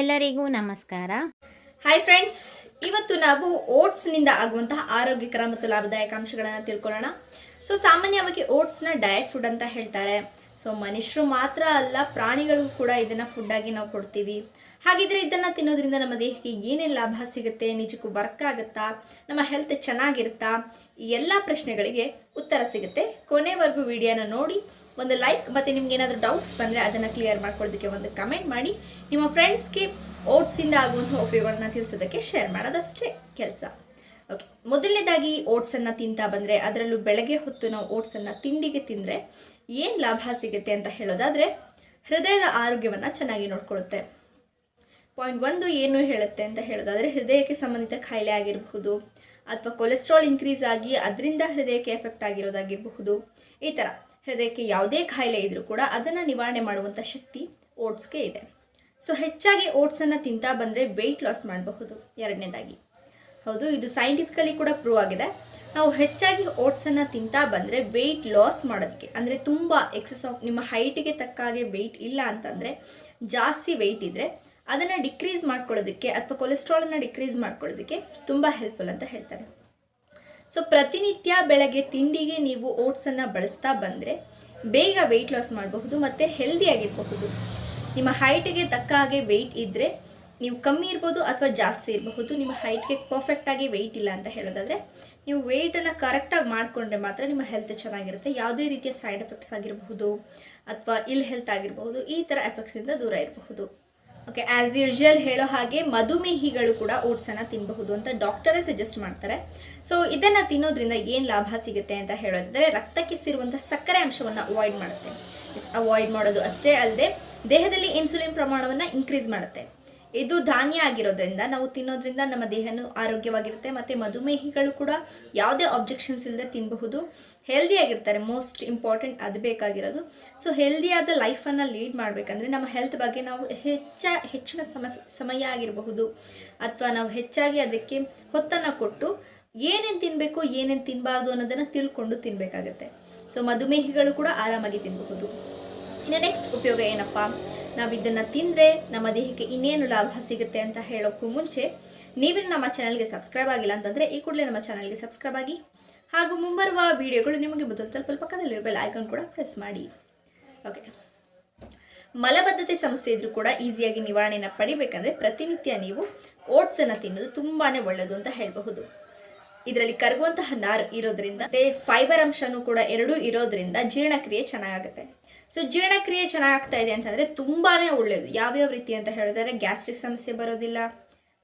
ಎಲ್ಲರಿಗೂ ನಮಸ್ಕಾರ. Hi friends ಇವತ್ತು ನಾವು ಓಟ್ಸ್ನಿಂದ ಆಗುವಂತಹ ಆರೋಗ್ಯಕರ ಮತ್ತು ಲಾಭದಾಯಕ ಅಂಶಗಳನ್ನು ತಿಳ್ಕೊಳ್ಳೋಣ. ಸೊ ಸಾಮಾನ್ಯವಾಗಿ ಓಟ್ಸ್ನ ಡಯಟ್ ಫುಡ್ ಅಂತ ಹೇಳ್ತಾರೆ. ಸೊ ಮನುಷ್ಯರು ಮಾತ್ರ ಅಲ್ಲ, ಪ್ರಾಣಿಗಳಿಗೂ ಕೂಡ ಇದನ್ನು ಫುಡ್ಡಾಗಿ ನಾವು ಕೊಡ್ತೀವಿ. ಹಾಗಿದ್ರೆ ಇದನ್ನು ತಿನ್ನೋದ್ರಿಂದ ನಮ್ಮ ದೇಹಕ್ಕೆ ಏನೇನು ಲಾಭ ಸಿಗುತ್ತೆ, ನಿಜಕ್ಕೂ ವರ್ಕ್ ಆಗುತ್ತಾ, ನಮ್ಮ ಹೆಲ್ತ್ ಚೆನ್ನಾಗಿರುತ್ತಾ, ಈ ಎಲ್ಲ ಪ್ರಶ್ನೆಗಳಿಗೆ ಉತ್ತರ ಸಿಗುತ್ತೆ. ಕೊನೆವರೆಗೂ ವಿಡಿಯೋನ ನೋಡಿ, ಒಂದು ಲೈಕ್ ಮತ್ತು ನಿಮ್ಗೆ ಏನಾದರೂ ಡೌಟ್ಸ್ ಬಂದರೆ ಅದನ್ನು ಕ್ಲಿಯರ್ ಮಾಡ್ಕೊಳ್ಳೋದಕ್ಕೆ ಒಂದು ಕಮೆಂಟ್ ಮಾಡಿ. ನಿಮ್ಮ ಫ್ರೆಂಡ್ಸ್ಗೆ ಓಟ್ಸಿಂದ ಆಗುವಂಥ ಉಪಯೋಗಗಳನ್ನ ತಿಳಿಸೋದಕ್ಕೆ ಶೇರ್ ಮಾಡೋದಷ್ಟೇ ಕೆಲಸ. ಓಕೆ ಮೊದಲನೇದಾಗಿ ಓಟ್ಸನ್ನು ತಿಂತಾ ಬಂದರೆ, ಅದರಲ್ಲೂ ಬೆಳಗ್ಗೆ ಹೊತ್ತು ನಾವು ಓಟ್ಸನ್ನು ತಿಂಡಿಗೆ ತಿಂದರೆ ಏನು ಲಾಭ ಸಿಗುತ್ತೆ ಅಂತ ಹೇಳೋದಾದರೆ, ಹೃದಯದ ಆರೋಗ್ಯವನ್ನು ಚೆನ್ನಾಗಿ ನೋಡ್ಕೊಳ್ಳುತ್ತೆ ಪಾಯಿಂಟ್ ಒಂದು ಏನು ಹೇಳುತ್ತೆ ಅಂತ ಹೇಳೋದಾದರೆ ಹೃದಯಕ್ಕೆ ಸಂಬಂಧಿತ ಖಾಯಿಲೆ ಆಗಿರಬಹುದು ಅಥವಾ ಕೊಲೆಸ್ಟ್ರಾಲ್ ಇನ್ಕ್ರೀಸ್ ಆಗಿ ಅದರಿಂದ ಹೃದಯಕ್ಕೆ ಎಫೆಕ್ಟ್ ಆಗಿರೋದಾಗಿರಬಹುದು. ಈ ಥರ ಹೃದಯಕ್ಕೆ ಯಾವುದೇ ಖಾಯಿಲೆ ಇದ್ದರೂ ಕೂಡ ಅದನ್ನು ನಿವಾರಣೆ ಮಾಡುವಂಥ ಶಕ್ತಿ ಓಟ್ಸ್ಗೆ ಇದೆ. ಸೊ ಹೆಚ್ಚಾಗಿ ಓಟ್ಸನ್ನು ತಿಂತಾ ಬಂದರೆ ವೆಯ್ಟ್ ಲಾಸ್ ಮಾಡಬಹುದು. ಎರಡನೇದಾಗಿ. ಹೌದು, ಇದು ಸೈಂಟಿಫಿಕಲಿ ಕೂಡ ಪ್ರೂವ್ ಆಗಿದೆ. ನಾವು ಹೆಚ್ಚಾಗಿ ಓಟ್ಸನ್ನು ತಿಂತಾ ಬಂದರೆ ವೆಯ್ಟ್ ಲಾಸ್ ಮಾಡೋದಕ್ಕೆ, ಅಂದರೆ ತುಂಬ ಎಕ್ಸಸ್ ಆಫ್ ನಿಮ್ಮ ಹೈಟಿಗೆ ತಕ್ಕ ಹಾಗೆ ವೆಯ್ಟ್ ಇಲ್ಲ ಅಂತಂದರೆ ಜಾಸ್ತಿ ವೆಯ್ಟ್ ಇದ್ದರೆ ಅದನ್ನು ಡಿಕ್ರೀಸ್ ಮಾಡ್ಕೊಳ್ಳೋದಕ್ಕೆ ಅಥವಾ ಕೊಲೆಸ್ಟ್ರಾಲನ್ನು ಡಿಕ್ರೀಸ್ ಮಾಡ್ಕೊಳ್ಳೋದಕ್ಕೆ ತುಂಬ ಹೆಲ್ಪ್ಫುಲ್ ಅಂತ ಹೇಳ್ತಾರೆ. ಸೊ ಪ್ರತಿನಿತ್ಯ ಬೆಳಗ್ಗೆ ತಿಂಡಿಗೆ ನೀವು ಓಟ್ಸನ್ನು ಬಳಸ್ತಾ ಬಂದರೆ ಬೇಗ ವೆಯ್ಟ್ ಲಾಸ್ ಮಾಡಬಹುದು ಮತ್ತು ಹೆಲ್ದಿಯಾಗಿರಬಹುದು ನಿಮ್ಮ ಹೈಟಿಗೆ ತಕ್ಕ ಹಾಗೆ ವೆಯ್ಟ್ ಇದ್ದರೆ ನೀವು ಕಮ್ಮಿ ಇರ್ಬೋದು ಅಥವಾ ಜಾಸ್ತಿ ಇರಬಹುದು. ನಿಮ್ಮ ಹೈಟ್ಗೆ ಪರ್ಫೆಕ್ಟಾಗಿ ವೆಯ್ಟ್ ಇಲ್ಲ ಅಂತ ಹೇಳೋದಾದರೆ ನೀವು ವೆಯ್ಟನ್ನು ಕರೆಕ್ಟಾಗಿ ಮಾಡಿಕೊಂಡ್ರೆ ಮಾತ್ರ ನಿಮ್ಮ ಹೆಲ್ತ್ ಚೆನ್ನಾಗಿರುತ್ತೆ. ಯಾವುದೇ ರೀತಿಯ ಸೈಡ್ ಎಫೆಕ್ಟ್ಸ್ ಆಗಿರಬಹುದು ಅಥವಾ ಇಲ್ ಹೆಲ್ತ್ ಆಗಿರಬಹುದು ಈ ಥರ ಎಫೆಕ್ಟ್ಸಿಂದ ದೂರ ಇರಬಹುದು. ಓಕೆ ಆ್ಯಸ್ ಯೂಶುವಲ್ ಹೇಳೋ ಹಾಗೆ ಮಧುಮೇಹಿಗಳು ಕೂಡ ಓಟ್ಸನ್ನು ತಿನ್ನಬಹುದು ಅಂತ ಡಾಕ್ಟರೇ ಸಜೆಸ್ಟ್ ಮಾಡ್ತಾರೆ. ಸೊ ಇದನ್ನು ತಿನ್ನೋದ್ರಿಂದ ಏನು ಲಾಭ ಸಿಗುತ್ತೆ ಅಂತ ಹೇಳೋದಂದರೆ ರಕ್ತಕ್ಕೆ ಸೇರುವಂಥ ಸಕ್ಕರೆ ಅಂಶವನ್ನು ಅವಾಯ್ಡ್ ಮಾಡುತ್ತೆ. ಅವಾಯ್ಡ್ ಮಾಡೋದು ಅಷ್ಟೇ ಅಲ್ಲದೆ ದೇಹದಲ್ಲಿ ಇನ್ಸುಲಿನ್ ಪ್ರಮಾಣವನ್ನು ಇನ್ಕ್ರೀಸ್ ಮಾಡುತ್ತೆ. ಇದು ಧಾನ್ಯ ಆಗಿರೋದ್ರಿಂದ ನಾವು ತಿನ್ನೋದ್ರಿಂದ ನಮ್ಮ ದೇಹನೂ ಆರೋಗ್ಯವಾಗಿರುತ್ತೆ ಮತ್ತು ಮಧುಮೇಹಿಗಳು ಕೂಡ ಯಾವುದೇ ಆಬ್ಜೆಕ್ಷನ್ಸ್ ಇಲ್ಲದೆ ತಿನ್ನಬಹುದು ಹೆಲ್ದಿಯಾಗಿರ್ತಾರೆ ಮೋಸ್ಟ್ ಇಂಪಾರ್ಟೆಂಟ್ ಅದು ಬೇಕಾಗಿರೋದು. ಸೊ ಹೆಲ್ದಿಯಾದ ಲೈಫನ್ನು ಲೀಡ್ ಮಾಡಬೇಕಂದ್ರೆ ನಮ್ಮ ಹೆಲ್ತ್ ಬಗ್ಗೆ ನಾವು ಹೆಚ್ಚ, ಹೆಚ್ಚಿನ ಸಮಯ ಆಗಿರಬಹುದು. ಅಥವಾ ನಾವು ಹೆಚ್ಚಾಗಿ ಅದಕ್ಕೆ ಹೊತ್ತನ್ನು ಕೊಟ್ಟು ಏನೇನು ತಿನ್ನಬೇಕು ಏನೇನು ತಿನ್ನಬಾರ್ದು ಅನ್ನೋದನ್ನು ತಿಳ್ಕೊಂಡು ತಿನ್ನಬೇಕಾಗತ್ತೆ ಸೊ ಮಧುಮೇಹಿಗಳು ಕೂಡ ಆರಾಮಾಗಿ ತಿನ್ನಬಹುದು ಇನ್ನು ನೆಕ್ಸ್ಟ್ ಉಪಯೋಗ ಏನಪ್ಪ? ನಾವು ಇದನ್ನು ತಿಂದರೆ ನಮ್ಮ ದೇಹಕ್ಕೆ ಇನ್ನೇನು ಲಾಭ ಸಿಗುತ್ತೆ ಅಂತ ಹೇಳೋಕ್ಕೂ ಮುಂಚೆ ನೀವು ನಮ್ಮ ಚಾನಲ್ಗೆ ಸಬ್ಸ್ಕ್ರೈಬ್ ಆಗಿಲ್ಲ ಅಂತಂದರೆ ಈ ಕೂಡಲೇ ನಮ್ಮ ಚಾನಲ್ಗೆ ಸಬ್ಸ್ಕ್ರೈಬ್ ಆಗಿ. ಹಾಗೂ ಮುಂಬರುವ ವಿಡಿಯೋಗಳು ನಿಮಗೆ ಮೊದಲು ತಲುಪಲು ಪಕ್ಕದಲ್ಲಿರೋ ಬೆಲ್ ಐಕಾನ್ ಕೂಡ ಪ್ರೆಸ್ ಮಾಡಿ. ಓಕೆ ಮಲಬದ್ಧತೆ ಸಮಸ್ಯೆ ಇದ್ರೂ ಕೂಡ ಈಸಿಯಾಗಿ ನಿವಾರಣೆಯನ್ನು ಪಡಿಬೇಕಂದ್ರೆ ಪ್ರತಿನಿತ್ಯ ನೀವು ಓಟ್ಸನ್ನು ತಿನ್ನೋದು ತುಂಬಾ ಒಳ್ಳೆಯದು ಅಂತ ಹೇಳಬಹುದು. ಇದರಲ್ಲಿ ಕರಗುವಂತಹ ನಾರು ಇರೋದ್ರಿಂದ ಫೈಬರ್ ಅಂಶನೂ ಕೂಡ ಎರಡೂ ಇರೋದ್ರಿಂದ ಜೀರ್ಣಕ್ರಿಯೆ ಚೆನ್ನಾಗಾಗುತ್ತೆ. ಸೊ ಜೀರ್ಣಕ್ರಿಯೆ ಚೆನ್ನಾಗ್ತಾ ಇದೆ ಅಂತಂದರೆ ತುಂಬಾ ಒಳ್ಳೆಯದು ಯಾವ್ಯಾವ ರೀತಿ ಅಂತ ಹೇಳಿದ್ರೆ ಗ್ಯಾಸ್ಟ್ರಿಕ್ ಸಮಸ್ಯೆ ಬರೋದಿಲ್ಲ,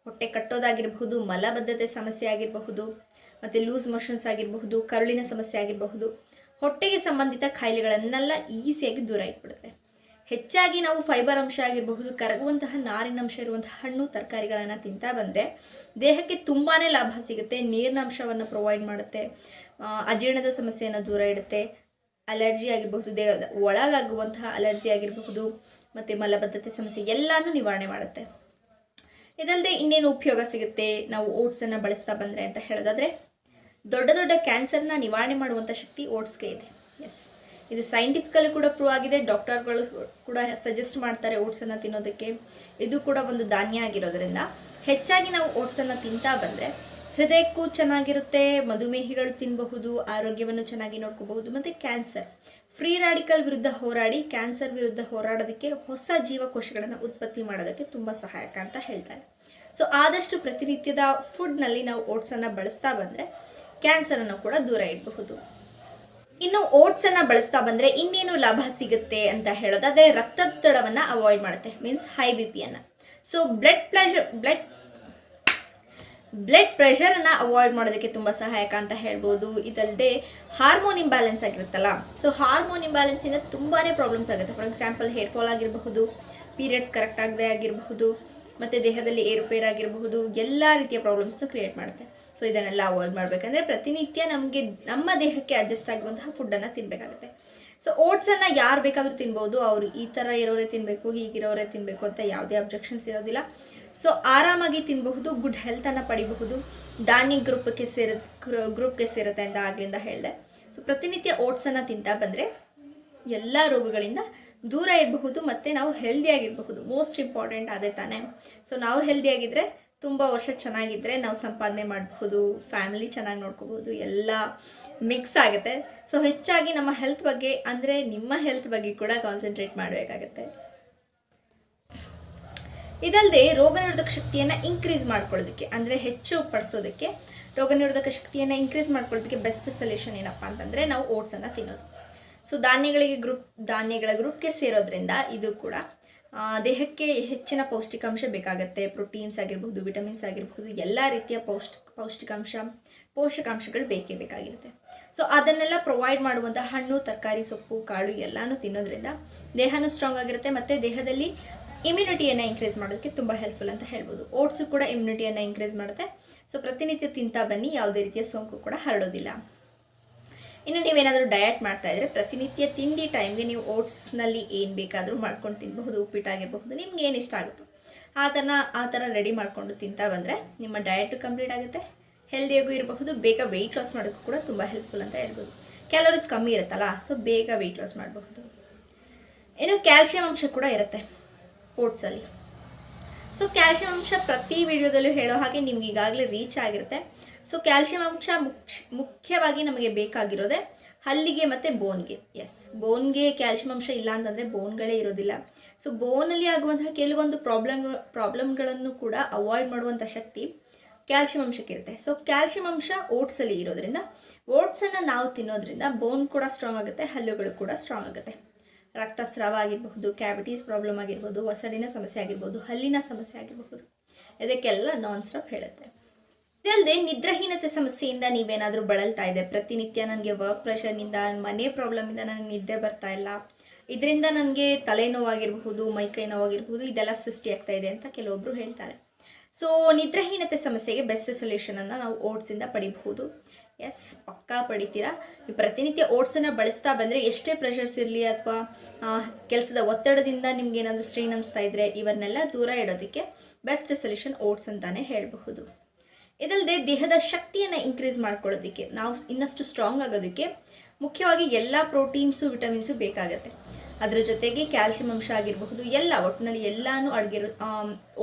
ಹೊಟ್ಟೆ ಕಟ್ಟೋದಾಗಿರಬಹುದು, ಮಲಬದ್ಧತೆ ಸಮಸ್ಯೆ ಆಗಿರಬಹುದು, ಮತ್ತು ಲೂಸ್ ಮೋಷನ್ಸ್ ಆಗಿರಬಹುದು, ಕರುಳಿನ ಸಮಸ್ಯೆ ಆಗಿರಬಹುದು. ಹೊಟ್ಟೆಗೆ ಸಂಬಂಧಿತ ಖಾಯಿಲೆಗಳನ್ನೆಲ್ಲ ಈಸಿಯಾಗಿ ದೂರ ಇಟ್ಬಿಡುತ್ತೆ. ಹೆಚ್ಚಾಗಿ ನಾವು ಫೈಬರ್ ಅಂಶ ಆಗಿರಬಹುದು, ಕರಗುವಂತಹ ನಾರಿನಂಶ ಇರುವಂತಹ ಹಣ್ಣು, ತರಕಾರಿಗಳನ್ನು ತಿಂತಾ ಬಂದರೆ ದೇಹಕ್ಕೆ ತುಂಬಾ ಲಾಭ ಸಿಗುತ್ತೆ, ನೀರಿನ ಅಂಶವನ್ನು ಪ್ರೊವೈಡ್ ಮಾಡುತ್ತೆ ಅಜೀರ್ಣದ ಸಮಸ್ಯೆಯನ್ನು ದೂರ ಇಡುತ್ತೆ ಅಲರ್ಜಿ ಆಗಿರಬಹುದು ದೇಹದ ಒಳಗಾಗುವಂತಹ ಅಲರ್ಜಿ ಆಗಿರಬಹುದು, ಮತ್ತು ಮಲಬದ್ಧತೆ ಸಮಸ್ಯೆ ಎಲ್ಲನೂ ನಿವಾರಣೆ ಮಾಡುತ್ತೆ. ಇದಲ್ಲದೆ ಇನ್ನೇನು ಉಪಯೋಗ ಸಿಗುತ್ತೆ? ನಾವು ಓಟ್ಸನ್ನು ಬಳಸ್ತಾ ಬಂದರೆ ಅಂತ ಹೇಳೋದಾದರೆ, ದೊಡ್ಡ ದೊಡ್ಡ ಕ್ಯಾನ್ಸರ್ನ ನಿವಾರಣೆ ಮಾಡುವಂಥ ಶಕ್ತಿ ಓಟ್ಸ್ಗೆ ಇದೆ. ಎಸ್ ಇದು ಸೈಂಟಿಫಿಕಲಿ ಕೂಡ ಪ್ರೂವ್ ಆಗಿದೆ. ಡಾಕ್ಟರ್ಗಳು ಕೂಡ ಸಜೆಸ್ಟ್ ಮಾಡ್ತಾರೆ ಓಟ್ಸನ್ನು ತಿನ್ನೋದಕ್ಕೆ. ಇದು ಕೂಡ ಒಂದು ಧಾನ್ಯ ಆಗಿರೋದ್ರಿಂದ, ಹೆಚ್ಚಾಗಿ ನಾವು ಓಟ್ಸನ್ನು ತಿಂತಾ ಬಂದರೆ ಹೃದಯಕ್ಕೂ ಚೆನ್ನಾಗಿರುತ್ತೆ, ಮಧುಮೇಹಿಗಳು ತಿನ್ನಬಹುದು ಆರೋಗ್ಯವನ್ನು ಚೆನ್ನಾಗಿ ನೋಡ್ಕೋಬಹುದು, ಮತ್ತು ಕ್ಯಾನ್ಸರ್. ಫ್ರೀ ರಾಡಿಕಲ್ ವಿರುದ್ಧ ಹೋರಾಡಿ, ಕ್ಯಾನ್ಸರ್ ವಿರುದ್ಧ ಹೋರಾಡೋದಕ್ಕೆ ಹೊಸ ಜೀವಕೋಶಗಳನ್ನು ಉತ್ಪತ್ತಿ ಮಾಡೋದಕ್ಕೆ ತುಂಬ ಸಹಾಯಕ ಅಂತ ಹೇಳ್ತಾರೆ. ಸೊ ಆದಷ್ಟು ಪ್ರತಿನಿತ್ಯದ ಫುಡ್ನಲ್ಲಿ ನಾವು ಓಟ್ಸನ್ನು ಬಳಸ್ತಾ ಬಂದರೆ ಕ್ಯಾನ್ಸರನ್ನು ಕೂಡ ದೂರ ಇಡಬಹುದು. ಇನ್ನು ಓಟ್ಸನ್ನು ಬಳಸ್ತಾ ಬಂದರೆ ಇನ್ನೇನು ಲಾಭ ಸಿಗುತ್ತೆ ಅಂತ ಹೇಳೋದಾದರೆ ರಕ್ತದೊತ್ತಡವನ್ನು ಅವಾಯ್ಡ್ ಮಾಡುತ್ತೆ ಮೀನ್ಸ್ ಹೈ ಬಿ ಪಿಯನ್ನು so blood pressure blood blood ಪ್ರೆಷರನ್ನು avoid ಮಾಡೋದಕ್ಕೆ ತುಂಬ ಸಹಾಯಕ ಅಂತ ಹೇಳ್ಬೋದು. ಇದಲ್ಲದೆ ಹಾರ್ಮೋನ್ ಇಂಬ್ಯಾಲೆನ್ಸ್ ಆಗಿರುತ್ತಲ್ಲ ಸೊ ಹಾರ್ಮೋನ್ ಇಂಬ್ಯಾಲೆನ್ಸಿಂದ ತುಂಬಾ ಪ್ರಾಬ್ಲಮ್ಸ್ ಆಗುತ್ತೆ. ಫಾರ್ ಎಕ್ಸಾಂಪಲ್ ಹೇರ್ ಫಾಲ್ ಆಗಿರಬಹುದು ಪೀರಿಯಡ್ಸ್ ಕರೆಕ್ಟ್ ಆಗದೆ ಆಗಿರಬಹುದು, ಮತ್ತು ದೇಹದಲ್ಲಿ ಏರುಪೇರಾಗಿರಬಹುದು ಎಲ್ಲ ರೀತಿಯ ಪ್ರಾಬ್ಲಮ್ಸ್ನು ಕ್ರಿಯೇಟ್ ಮಾಡುತ್ತೆ. ಸೊ ಇದನ್ನೆಲ್ಲ ಅವಾಯ್ಡ್ ಮಾಡಬೇಕಂದ್ರೆ ಪ್ರತಿನಿತ್ಯ ನಮಗೆ ನಮ್ಮ ದೇಹಕ್ಕೆ ಅಡ್ಜಸ್ಟ್ ಆಗುವಂತಹ ಫುಡ್ಡನ್ನು ತಿನ್ನಬೇಕಾಗುತ್ತೆ ಸೊ ಓಟ್ಸನ್ನು ಯಾರು ಬೇಕಾದರೂ ತಿನ್ಬೋದು. ಅವರು ಈ ಥರ ಇರೋರೇ ತಿನ್ನಬೇಕು ಹೀಗಿರೋರೇ ತಿನ್ನಬೇಕು ಅಂತ ಯಾವುದೇ ಅಬ್ಜೆಕ್ಷನ್ಸ್ ಇರೋದಿಲ್ಲ. ಸೊ ಆರಾಮಾಗಿ ತಿನ್ನಬಹುದು ಗುಡ್ ಹೆಲ್ತನ್ನು ಪಡಿಬಹುದು. ಧಾನ್ಯ ಗ್ರೂಪ್ಗೆ ಸೇರ ಗ್ರೂಪ್ಗೆ ಸೇರುತ್ತೆ ಅಂತ ಆಗಲಿಂದ ಹೇಳಿದೆ. ಸೊ ಪ್ರತಿನಿತ್ಯ ಓಟ್ಸನ್ನು ತಿಂತಾ ಬಂದರೆ ಎಲ್ಲ ರೋಗಗಳಿಂದ ದೂರ ಇರಬಹುದು, ಮತ್ತು ನಾವು ಹೆಲ್ದಿಯಾಗಿರಬಹುದು ಮೋಸ್ಟ್ ಇಂಪಾರ್ಟೆಂಟ್ ಅದೇ ತಾನೇ. ಸೊ ನಾವು ಹೆಲ್ದಿಯಾಗಿದ್ದರೆ ತುಂಬ ವರ್ಷ ಚೆನ್ನಾಗಿದ್ದರೆ ನಾವು ಸಂಪಾದನೆ ಮಾಡಬಹುದು ಫ್ಯಾಮಿಲಿ ಚೆನ್ನಾಗಿ ನೋಡ್ಕೋಬೋದು ಎಲ್ಲ ಮಿಕ್ಸ್ ಆಗುತ್ತೆ. ಸೊ ಹೆಚ್ಚಾಗಿ ನಮ್ಮ ಹೆಲ್ತ್ ಬಗ್ಗೆ ಅಂದರೆ ನಿಮ್ಮ ಹೆಲ್ತ್ ಬಗ್ಗೆ ಕೂಡ ಕಾನ್ಸಂಟ್ರೇಟ್ ಮಾಡಬೇಕಾಗತ್ತೆ. ಇದಲ್ಲದೆ ರೋಗ ನಿರೋಧಕ ಶಕ್ತಿಯನ್ನು ಇನ್ಕ್ರೀಸ್ ಮಾಡ್ಕೊಳ್ಳೋದಕ್ಕೆ, ಅಂದರೆ ಹೆಚ್ಚು ಪಡಿಸೋದಕ್ಕೆ, ರೋಗ ನಿರೋಧಕ ಶಕ್ತಿಯನ್ನು ಇನ್ಕ್ರೀಸ್ ಮಾಡ್ಕೊಳ್ಳೋದಕ್ಕೆ ಬೆಸ್ಟ್ ಸೊಲ್ಯೂಷನ್ ಏನಪ್ಪ ಅಂತಂದರೆ ನಾವು ಓಟ್ಸನ್ನು ತಿನ್ನೋದು. ಸೊ ಧಾನ್ಯಗಳಿಗೆ ಗ್ರೂಪ್ ಧಾನ್ಯಗಳ ಗ್ರೂಪ್ಗೆ ಸೇರೋದ್ರಿಂದ ಇದು ಕೂಡ ದೇಹಕ್ಕೆ ಹೆಚ್ಚಿನ ಪೌಷ್ಟಿಕಾಂಶ ಬೇಕಾಗುತ್ತೆ. ಪ್ರೋಟೀನ್ಸ್ ಆಗಿರ್ಬೋದು ವಿಟಮಿನ್ಸ್ ಆಗಿರ್ಬೋದು ಎಲ್ಲ ರೀತಿಯ ಪೌಷ್ಟಿ, ಪೌಷ್ಟಿಕಾಂಶ, ಪೋಷಕಾಂಶಗಳು ಬೇಕೇ ಬೇಕಾಗಿರುತ್ತೆ. ಸೊ ಅದನ್ನೆಲ್ಲ ಪ್ರೊವೈಡ್ ಮಾಡುವಂಥ ಹಣ್ಣು, ತರಕಾರಿ, ಸೊಪ್ಪು, ಕಾಳು ಎಲ್ಲನೂ ತಿನ್ನೋದ್ರಿಂದ ದೇಹನೂ ಸ್ಟ್ರಾಂಗ್ ಆಗಿರುತ್ತೆ ಮತ್ತು ದೇಹದಲ್ಲಿ ಇಮ್ಯುನಿಟಿಯನ್ನು ಇನ್ಕ್ರೀಸ್ ಮಾಡೋದಕ್ಕೆ ತುಂಬ ಹೆಲ್ಪ್ಫುಲ್ ಅಂತ ಹೇಳ್ಬೋದು. ಓಟ್ಸು ಕೂಡ ಇಮ್ಯುನಿಟಿಯನ್ನು ಇನ್ಕ್ರೀಸ್ ಮಾಡುತ್ತೆ. ಸೊ ಪ್ರತಿನಿತ್ಯ ತಿಂತಾ ಬನ್ನಿ, ಯಾವುದೇ ರೀತಿಯ ಸೋಂಕು ಕೂಡ ಹರಡೋದಿಲ್ಲ. ಇನ್ನು ನೀವೇನಾದರೂ ಡಯಟ್ ಮಾಡ್ತಾ ಇದ್ರೆ ಪ್ರತಿನಿತ್ಯ ತಿಂಡಿ ಟೈಮ್ಗೆ ನೀವು ಓಟ್ಸ್ನಲ್ಲಿ ಏನು ಬೇಕಾದರೂ ಮಾಡ್ಕೊಂಡು ತಿನ್ನಬಹುದು ಉಪ್ಪಿಟ್ಟಾಗಿರಬಹುದು, ನಿಮ್ಗೆ ಏನು ಇಷ್ಟ ಆಗುತ್ತೋ ಆ ಥರ ಆ ಥರ ರೆಡಿ ಮಾಡಿಕೊಂಡು ತಿಂತಾ ಬಂದರೆ ನಿಮ್ಮ ಡಯಟು ಕಂಪ್ಲೀಟ್ ಆಗುತ್ತೆ. ಹೆಲ್ದಿಯಾಗೂ ಇರಬಹುದು, ಬೇಗ ವೆಯ್ಟ್ ಲಾಸ್ ಮಾಡೋಕ್ಕೂ ಕೂಡ ತುಂಬ ಹೆಲ್ಪ್ಫುಲ್ ಅಂತ ಹೇಳ್ಬೋದು. ಕ್ಯಾಲೋರೀಸ್ ಕಮ್ಮಿ ಇರುತ್ತಲ್ಲ ಸೊ ಬೇಗ ವೆಯ್ಟ್ ಲಾಸ್ ಮಾಡಬಹುದು. ಇನ್ನು ಕ್ಯಾಲ್ಶಿಯಂ ಅಂಶ ಕೂಡ ಇರುತ್ತೆ ಓಟ್ಸಲ್ಲಿ ಸೊ ಕ್ಯಾಲ್ಶಿಯಂ ಅಂಶ ಪ್ರತಿ ವಿಡಿಯೋದಲ್ಲೂ ಹೇಳೋ ಹಾಗೆ ನಿಮ್ಗೆ ಈಗಾಗಲೇ ರೀಚ್ ಆಗಿರುತ್ತೆ. ಸೊ ಕ್ಯಾಲ್ಶಿಯಂ ಅಂಶ ಮುಖ್ಯ, ಮುಖ್ಯವಾಗಿ ನಮಗೆ ಬೇಕಾಗಿರೋದೇ ಹಲ್ಲಿಗೆ ಮತ್ತು ಬೋನ್ಗೆ ಎಸ್ ಬೋನ್ಗೆ ಕ್ಯಾಲ್ಶಿಯಂ ಅಂಶ ಇಲ್ಲ ಅಂತಂದರೆ ಬೋನ್ಗಳೇ ಇರೋದಿಲ್ಲ. ಸೊ ಬೋನಲ್ಲಿ ಆಗುವಂತಹ ಕೆಲವೊಂದು ಪ್ರಾಬ್ಲಮ್ ಪ್ರಾಬ್ಲಮ್ಗಳನ್ನು ಕೂಡ ಅವಾಯ್ಡ್ ಮಾಡುವಂಥ ಶಕ್ತಿ ಕ್ಯಾಲ್ಶಿಯಂ ಅಂಶಕ್ಕಿರುತ್ತೆ ಸೊ ಕ್ಯಾಲ್ಶಿಯಂ ಅಂಶ ಓಟ್ಸಲ್ಲಿ ಇರೋದ್ರಿಂದ ಓಟ್ಸನ್ನು ನಾವು ತಿನ್ನೋದ್ರಿಂದ ಬೋನ್ ಕೂಡ ಸ್ಟ್ರಾಂಗ್ ಆಗುತ್ತೆ, ಹಲ್ಲುಗಳು ಕೂಡ ಸ್ಟ್ರಾಂಗ್ ಆಗುತ್ತೆ. ರಕ್ತಸ್ರಾವ ಆಗಿರಬಹುದು ಕ್ಯಾವಿಟೀಸ್ ಪ್ರಾಬ್ಲಮ್ ಆಗಿರ್ಬೋದು ಒಸಡಿನ ಸಮಸ್ಯೆ ಆಗಿರ್ಬೋದು ಹಲ್ಲಿನ ಸಮಸ್ಯೆ ಆಗಿರಬಹುದು. ಇದಕ್ಕೆಲ್ಲ ನಾನ್ ಸ್ಟಾಪ್ ಹೇಳುತ್ತೆ. ಇದಲ್ಲದೆ ನಿದ್ರಾಹೀನತೆ ಸಮಸ್ಯೆಯಿಂದ ನೀವೇನಾದರೂ ಬಳಲ್ತಾ ಇದೆ ಪ್ರತಿನಿತ್ಯ ನನಗೆ ವರ್ಕ್ ಪ್ರೆಷರ್ನಿಂದ ಮನೆ ಪ್ರಾಬ್ಲಮಿಂದ ನನಗೆ ನಿದ್ದೆ ಬರ್ತಾ ಇಲ್ಲ. ಇದರಿಂದ ನನಗೆ ತಲೆನೋವಾಗಿರಬಹುದು ಮೈಕೈ ನೋವಾಗಿರಬಹುದು, ಇದೆಲ್ಲ ಸೃಷ್ಟಿಯಾಗ್ತಾ ಇದೆ ಅಂತ ಕೆಲವೊಬ್ಬರು ಹೇಳ್ತಾರೆ. ಸೊ ನಿದ್ರಾಹೀನತೆ ಸಮಸ್ಯೆಗೆ ಬೆಸ್ಟ್ ಸೊಲ್ಯೂಷನನ್ನು ನಾವು ಓಟ್ಸಿಂದ ಪಡಿಬಹುದು. ಎಸ್ ಪಕ್ಕಾ ಪಡಿತೀರಾ? ನೀವು ಪ್ರತಿನಿತ್ಯ ಓಟ್ಸನ್ನು ಬಳಸ್ತಾ ಬಂದರೆ ಎಷ್ಟೇ ಪ್ರೆಷರ್ಸ್ ಇರಲಿ ಅಥವಾ ಕೆಲಸದ ಒತ್ತಡದಿಂದ ನಿಮ್ಗೆ ಏನಾದರೂ ಸ್ಟ್ರೈನ್ ಅನಿಸ್ತಾ ಇದ್ದರೆ ಇವನ್ನೆಲ್ಲ ದೂರ ಇಡೋದಕ್ಕೆ ಬೆಸ್ಟ್ ಸೊಲ್ಯೂಷನ್ ಓಟ್ಸ್ ಅಂತಾನೆ ಹೇಳಬಹುದು. ಇದಲ್ಲದೆ ದೇಹದ ಶಕ್ತಿಯನ್ನು ಇನ್ಕ್ರೀಸ್ ಮಾಡ್ಕೊಳ್ಳೋದಕ್ಕೆ, ನಾವು ಇನ್ನಷ್ಟು ಸ್ಟ್ರಾಂಗ್ ಆಗೋದಕ್ಕೆ ಮುಖ್ಯವಾಗಿ ಎಲ್ಲ ಪ್ರೋಟೀನ್ಸು ವಿಟಮಿನ್ಸು ಬೇಕಾಗತ್ತೆ. ಅದರ ಜೊತೆಗೆ ಕ್ಯಾಲ್ಶಿಯಂ ಅಂಶ ಆಗಿರಬಹುದು, ಎಲ್ಲ ಒಟ್ಟಿನಲ್ಲಿ ಎಲ್ಲನೂ ಅಡಗಿರೋ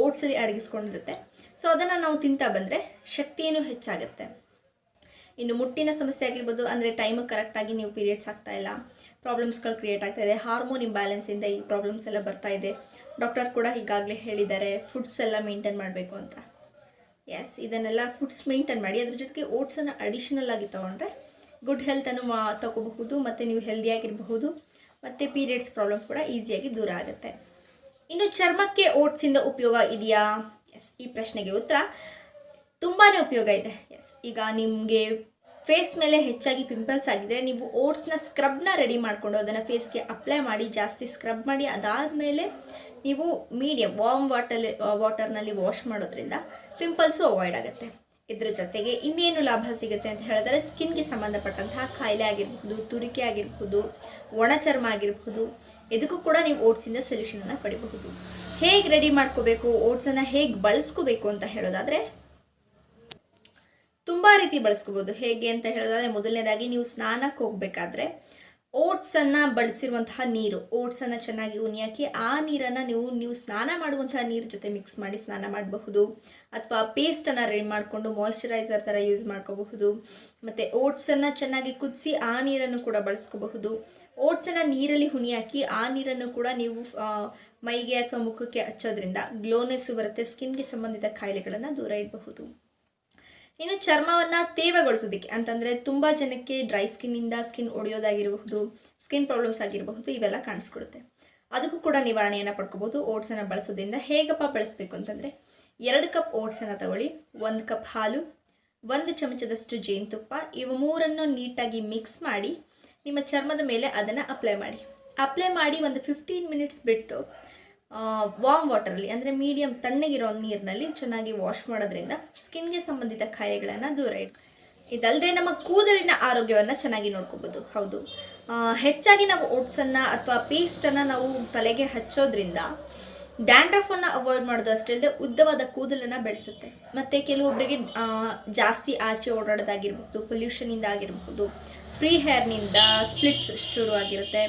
ಓಟ್ಸಲ್ಲಿ ಅಡಗಿಸ್ಕೊಂಡಿರುತ್ತೆ. ಸೊ ಅದನ್ನು ನಾವು ತಿಂತಾ ಬಂದರೆ ಶಕ್ತಿಯೇನು ಹೆಚ್ಚಾಗುತ್ತೆ. ಇನ್ನು ಮುಟ್ಟಿನ ಸಮಸ್ಯೆ ಆಗಿರ್ಬೋದು, ಅಂದರೆ ಟೈಮ್ ಕರೆಕ್ಟಾಗಿ ನೀವು ಪೀರಿಯಡ್ಸ್ ಆಗ್ತಾ ಇಲ್ಲ ಪ್ರಾಬ್ಲಮ್ಸ್ಗಳು ಕ್ರಿಯೇಟ್ ಆಗ್ತಾ ಇದೆ ಹಾರ್ಮೋನ್ ಇಂಬ್ಯಾಲೆನ್ಸಿಂದ ಈ ಪ್ರಾಬ್ಲಮ್ಸ್ ಎಲ್ಲ ಬರ್ತಾ ಇದೆ. ಡಾಕ್ಟರ್ ಕೂಡ ಈಗಾಗಲೇ ಹೇಳಿದ್ದಾರೆ ಫುಡ್ಸ್ ಎಲ್ಲ ಮೇಂಟೈನ್ ಮಾಡಬೇಕು ಅಂತ. ಎಸ್ ಇದನ್ನೆಲ್ಲ ಫುಡ್ಸ್ ಮೇಂಟೈನ್ ಮಾಡಿ. ಅದ್ರ ಜೊತೆಗೆ ಓಟ್ಸನ್ನು ಅಡಿಷನಲ್ ಆಗಿ ತೊಗೊಂಡ್ರೆ ಗುಡ್ ಹೆಲ್ತನ್ನು ಮಾ ತಗೋಬಹುದು, ಮತ್ತು ನೀವು ಹೆಲ್ದಿಯಾಗಿರಬಹುದು ಮತ್ತು ಪೀರಿಯಡ್ಸ್ ಪ್ರಾಬ್ಲಮ್ ಕೂಡ ಈಸಿಯಾಗಿ ದೂರ ಆಗುತ್ತೆ. ಇನ್ನು ಚರ್ಮಕ್ಕೆ ಓಟ್ಸಿಂದ ಉಪಯೋಗ ಇದೆಯಾ? ಎಸ್ ಈ ಪ್ರಶ್ನೆಗೆ ಉತ್ತರ ತುಂಬಾ ಉಪಯೋಗ ಇದೆ. ಎಸ್ ಈಗ ನಿಮಗೆ ಫೇಸ್ ಮೇಲೆ ಹೆಚ್ಚಾಗಿ ಪಿಂಪಲ್ಸ್ ಆಗಿದ್ರೆ ನೀವು ಓಟ್ಸ್ನ ಸ್ಕ್ರಬ್ನ ರೆಡಿ ಮಾಡಿಕೊಂಡು ಅದನ್ನು ಫೇಸ್ಗೆ ಅಪ್ಲೈ ಮಾಡಿ, ಜಾಸ್ತಿ ಸ್ಕ್ರಬ್ ಮಾಡಿ, ಅದಾದಮೇಲೆ ನೀವು ಮೀಡಿಯಮ್ ವಾರ್ಮ್ ವಾಟರ್ ವಾಟರ್ನಲ್ಲಿ ವಾಶ್ ಮಾಡೋದ್ರಿಂದ ಪಿಂಪಲ್ಸು ಅವಾಯ್ಡ್ ಆಗುತ್ತೆ. ಇದ್ರ ಜೊತೆಗೆ ಇನ್ನೇನು ಲಾಭ ಸಿಗುತ್ತೆ ಅಂತ ಹೇಳಿದ್ರೆ ಸ್ಕಿನ್ಗೆ ಸಂಬಂಧಪಟ್ಟಂತಹ ಕಾಯಿಲೆ ಆಗಿರಬಹುದು ತುರಿಕೆ ಆಗಿರಬಹುದು ಒಣ ಚರ್ಮ ಆಗಿರಬಹುದು ಇದಕ್ಕೂ ಕೂಡ ನೀವು ಓಟ್ಸಿಂದ ಸೊಲ್ಯೂಷನನ್ನು ಪಡಿಬಹುದು. ಹೇಗೆ ರೆಡಿ ಮಾಡ್ಕೋಬೇಕು ಓಟ್ಸನ್ನು ಹೇಗೆ ಬಳಸ್ಕೋಬೇಕು ಅಂತ ಹೇಳೋದಾದರೆ ತುಂಬ ರೀತಿ ಬಳಸ್ಕೋಬೋದು. ಹೇಗೆ ಅಂತ ಹೇಳೋದಾದ್ರೆ ಮೊದಲನೇದಾಗಿ ನೀವು ಸ್ನಾನಕ್ಕೆ ಹೋಗಬೇಕಾದ್ರೆ ಓಟ್ಸನ್ನು ಬಳಸಿರುವಂತಹ ನೀರು, ಓಟ್ಸನ್ನು ಚೆನ್ನಾಗಿ ಉನಿ ಹಾಕಿ ಆ ನೀರನ್ನು ನೀವು ನೀವು ಸ್ನಾನ ಮಾಡುವಂತಹ ನೀರು ಜೊತೆ ಮಿಕ್ಸ್ ಮಾಡಿ ಸ್ನಾನ ಮಾಡಬಹುದು. ಅಥವಾ ಪೇಸ್ಟನ್ನು ರೆಡಿ ಮಾಡಿಕೊಂಡು ಮಾಯಶ್ಚರೈಸರ್ ಥರ ಯೂಸ್ ಮಾಡ್ಕೋಬಹುದು. ಮತ್ತು ಓಟ್ಸನ್ನು ಚೆನ್ನಾಗಿ ಕುದಿಸಿ ಆ ನೀರನ್ನು ಕೂಡ ಬಳಸ್ಕೋಬಹುದು. ಓಟ್ಸನ್ನು ನೀರಲ್ಲಿ ಹುನಿ ಹಾಕಿ ಆ ನೀರನ್ನು ಕೂಡ ನೀವು ಮೈಗೆ ಅಥವಾ ಮುಖಕ್ಕೆ ಹಚ್ಚೋದ್ರಿಂದ ಗ್ಲೋನೆಸ್ಸು ಬರುತ್ತೆ ಸ್ಕಿನ್ಗೆ ಸಂಬಂಧಿತ ಕಾಯಿಲೆಗಳನ್ನು ದೂರ ಇಡಬಹುದು. ಇನ್ನು ಚರ್ಮವನ್ನು ತೇವಗೊಳಿಸೋದಕ್ಕೆ, ಅಂತಂದರೆ ತುಂಬ ಜನಕ್ಕೆ ಡ್ರೈ ಸ್ಕಿನ್ನಿಂದ ಸ್ಕಿನ್ ಒಡೆಯೋದಾಗಿರಬಹುದು ಸ್ಕಿನ್ ಪ್ರಾಬ್ಲಮ್ಸ್ ಆಗಿರಬಹುದು, ಇವೆಲ್ಲ ಕಾಣಿಸ್ಕೊಡುತ್ತೆ. ಅದಕ್ಕೂ ಕೂಡ ನಿವಾರಣೆಯನ್ನು ಪಡ್ಕೋಬೋದು ಓಟ್ಸನ್ನು ಬಳಸೋದ್ರಿಂದ ಹೇಗಪ್ಪ ಬಳಸಬೇಕು ಅಂತಂದರೆ, ಎರಡು ಕಪ್ ಓಟ್ಸನ್ನು ತಗೊಳ್ಳಿ, ಒಂದು ಕಪ್ ಹಾಲು, ಒಂದು ಚಮಚದಷ್ಟು ಜೇನುತುಪ್ಪ, ಇವು ಮೂರನ್ನು ನೀಟಾಗಿ ಮಿಕ್ಸ್ ಮಾಡಿ ನಿಮ್ಮ ಚರ್ಮದ ಮೇಲೆ ಅದನ್ನು ಅಪ್ಲೈ ಮಾಡಿ. ಅಪ್ಲೈ ಮಾಡಿ ಒಂದು ಫಿಫ್ಟೀನ್ ಮಿನಿಟ್ಸ್ ಬಿಟ್ಟು ವಾರ್ಮ್ ವಾಟರಲ್ಲಿ ಅಂದರೆ ಮೀಡಿಯಮ್ ತಣ್ಣಗಿರೋ ನೀರಿನಲ್ಲಿ ಚೆನ್ನಾಗಿ ವಾಶ್ ಮಾಡೋದ್ರಿಂದ ಸ್ಕಿನ್ಗೆ ಸಂಬಂಧಿತ ಕಾಯಿಲೆಗಳನ್ನು ದೂರ ಇಡ್ ಇದಲ್ಲದೆ ನಮ್ಮ ಕೂದಲಿನ ಆರೋಗ್ಯವನ್ನು ಚೆನ್ನಾಗಿ ನೋಡ್ಕೋಬೋದು. ಹೌದು. ಹೆಚ್ಚಾಗಿ ನಾವು ಓಟ್ಸನ್ನು ಅಥವಾ ಪೇಸ್ಟನ್ನು ನಾವು ತಲೆಗೆ ಹಚ್ಚೋದ್ರಿಂದ ಡ್ಯಾಂಡ್ರಫನ್ನು ಅವಾಯ್ಡ್ ಮಾಡೋದು ಅಷ್ಟೇ ಅಲ್ಲದೆ ಉದ್ದವಾದ ಕೂದಲನ್ನು ಬೆಳೆಸುತ್ತೆ. ಮತ್ತು ಕೆಲವೊಬ್ಬರಿಗೆ ಜಾಸ್ತಿ ಆಚೆ ಓಡಾಡೋದಾಗಿರ್ಬೋದು ಪೊಲ್ಯೂಷನಿಂದ ಆಗಿರ್ಬೋದು ಫ್ರೀ ಹೇರ್ನಿಂದ ಸ್ಪ್ಲಿಟ್ಸ್ ಶುರು ಆಗಿರುತ್ತೆ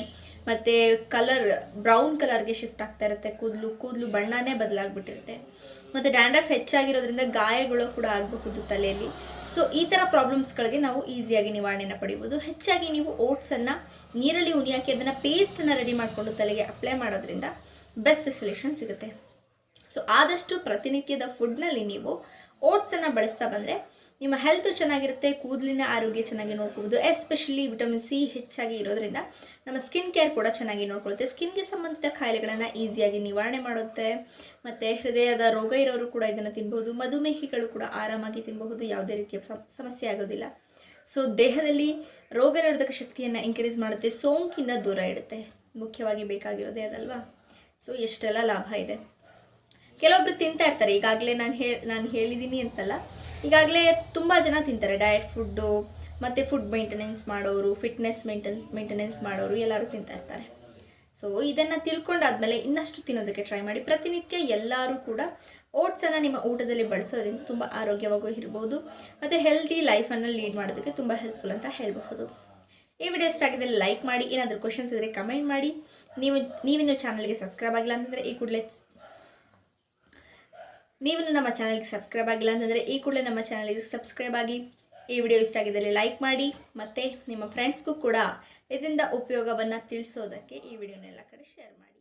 ಮತ್ತು ಕಲರ್ ಬ್ರೌನ್ ಕಲರ್ಗೆ ಶಿಫ್ಟ್ ಆಗ್ತಾ ಇರುತ್ತೆ. ಕೂದಲು ಕೂದಲು ಬಣ್ಣನೇ ಬದಲಾಗ್ಬಿಟ್ಟಿರುತ್ತೆ. ಮತ್ತು ಡ್ಯಾಂಡ್ರಫ್ ಹೆಚ್ಚಾಗಿರೋದ್ರಿಂದ ಗಾಯಗಳು ಕೂಡ ಆಗಬಹುದು ತಲೆಯಲ್ಲಿ. ಸೊ ಈ ಥರ ಪ್ರಾಬ್ಲಮ್ಸ್ಗಳಿಗೆ ನಾವು ಈಸಿಯಾಗಿ ನಿವಾರಣೆನ ಪಡಿಬೋದು. ಹೆಚ್ಚಾಗಿ ನೀವು ಓಟ್ಸನ್ನು ನೀರಲ್ಲಿ ಉನಿ ಹಾಕಿ ಅದನ್ನು ಪೇಸ್ಟನ್ನು ರೆಡಿ ಮಾಡಿಕೊಂಡು ತಲೆಗೆ ಅಪ್ಲೈ ಮಾಡೋದ್ರಿಂದ ಬೆಸ್ಟ್ ಸೊಲ್ಯೂಷನ್ ಸಿಗುತ್ತೆ. ಸೊ ಆದಷ್ಟು ಪ್ರತಿನಿತ್ಯದ ಫುಡ್ನಲ್ಲಿ ನೀವು ಓಟ್ಸನ್ನು ಬಳಸ್ತಾ ಬಂದರೆ ನಿಮ್ಮ ಹೆಲ್ತು ಚೆನ್ನಾಗಿರುತ್ತೆ, ಕೂದಲಿನ ಆರೋಗ್ಯ ಚೆನ್ನಾಗಿ ನೋಡ್ಕೋಬೋದು ಎಸ್ಪೆಷಲಿ ವಿಟಮಿನ್ ಸಿ ಹೆಚ್ಚಾಗಿ ಇರೋದ್ರಿಂದ ನಮ್ಮ ಸ್ಕಿನ್ ಕೇರ್ ಕೂಡ ಚೆನ್ನಾಗಿ ನೋಡ್ಕೊಳುತ್ತೆ. ಸ್ಕಿನ್ಗೆ ಸಂಬಂಧಿತ ಕಾಯಿಲೆಗಳನ್ನು ಈಸಿಯಾಗಿ ನಿವಾರಣೆ ಮಾಡುತ್ತೆ. ಮತ್ತು ಹೃದಯದ ರೋಗ ಇರೋರು ಕೂಡ ಇದನ್ನು ತಿನ್ಬಹುದು, ಮಧುಮೇಹಿಗಳು ಕೂಡ ಆರಾಮಾಗಿ ತಿನ್ಬಹುದು, ಯಾವುದೇ ರೀತಿಯ ಸಮಸ್ಯೆ ಆಗೋದಿಲ್ಲ. ಸೊ ದೇಹದಲ್ಲಿ ರೋಗ ನಿರೋಧಕ ಶಕ್ತಿಯನ್ನು ಎಂಕರೇಜ್ ಮಾಡುತ್ತೆ, ಸೋಂಕಿನ ದೂರ ಇಡುತ್ತೆ. ಮುಖ್ಯವಾಗಿ ಬೇಕಾಗಿರೋದೇ ಅದಲ್ವಾ? ಸೊ ಎಷ್ಟೆಲ್ಲ ಲಾಭ ಇದೆ. ಕೆಲವೊಬ್ರು ತಿಂತಾ ಇರ್ತಾರೆ. ಈಗಾಗಲೇ ನಾನು ಹೇಳಿ ನಾನು ಹೇಳಿದ್ದೀನಿ ಅಂತಲ್ಲ. ಈಗಾಗಲೇ ತುಂಬ ಜನ ತಿಂತಾರೆ ಡಯಟ್ ಫುಡ್ಡು ಮತ್ತು ಫುಡ್ ಮೇಂಟೆನೆನ್ಸ್ ಮಾಡೋರು ಫಿಟ್ನೆಸ್ ಮೇಂಟೆನ್ ಮೇಂಟೆನೆನ್ಸ್ ಮಾಡೋರು ಎಲ್ಲರೂ ತಿಂತಾ ಇರ್ತಾರೆ. ಸೊ ಇದನ್ನು ತಿಳ್ಕೊಂಡಾದ್ಮೇಲೆ ಇನ್ನಷ್ಟು ತಿನ್ನೋದಕ್ಕೆ ಟ್ರೈ ಮಾಡಿ. ಪ್ರತಿನಿತ್ಯ ಎಲ್ಲರೂ ಕೂಡ ಓಟ್ಸನ್ನು ನಿಮ್ಮ ಊಟದಲ್ಲಿ ಬಳಸೋದ್ರಿಂದ ತುಂಬ ಆರೋಗ್ಯವಾಗೂ ಇರ್ಬೋದು, ಮತ್ತು ಹೆಲ್ದಿ ಲೈಫನ್ನು ಲೀಡ್ ಮಾಡೋದಕ್ಕೆ ತುಂಬ ಹೆಲ್ಪ್ಫುಲ್ ಅಂತ ಹೇಳಬಹುದು. ಈ ವಿಡಿಯೋ ಇಷ್ಟ ಆಗಿದ್ದರೆ ಲೈಕ್ ಮಾಡಿ, ಏನಾದರೂ ಕ್ವಶನ್ಸ್ ಇದ್ದರೆ ಕಮೆಂಟ್ ಮಾಡಿ. ನೀವು, ನೀವಿನ್ನು ಚಾನಲ್ಗೆ ಸಬ್ಸ್ಕ್ರೈಬ್ ಆಗಿಲ್ಲ ಅಂತಂದರೆ ಈ ಕೂಡಲೇ ನೀವು ನಮ್ಮ ಚಾನಲ್ಗೆ ಸಬ್ಸ್ಕ್ರೈಬ್ ಆಗಿಲ್ಲ ಅಂತಂದರೆ ಈ ಕೂಡಲೇ ನಮ್ಮ ಚಾನಲಿಗೆ ಸಬ್ಸ್ಕ್ರೈಬ್ ಆಗಿ ಈ ವಿಡಿಯೋ ಇಷ್ಟ ಆಗಿದ್ದಲ್ಲಿ ಲೈಕ್ ಮಾಡಿ ಮತ್ತು ನಿಮ್ಮ ಫ್ರೆಂಡ್ಸ್ಗೂ ಕೂಡ ಇದರಿಂದ ಉಪಯೋಗವನ್ನು ತಿಳಿಸೋದಕ್ಕೆ ಈ ವಿಡಿಯೋನೆಲ್ಲ ಕಡೆ ಶೇರ್ ಮಾಡಿ.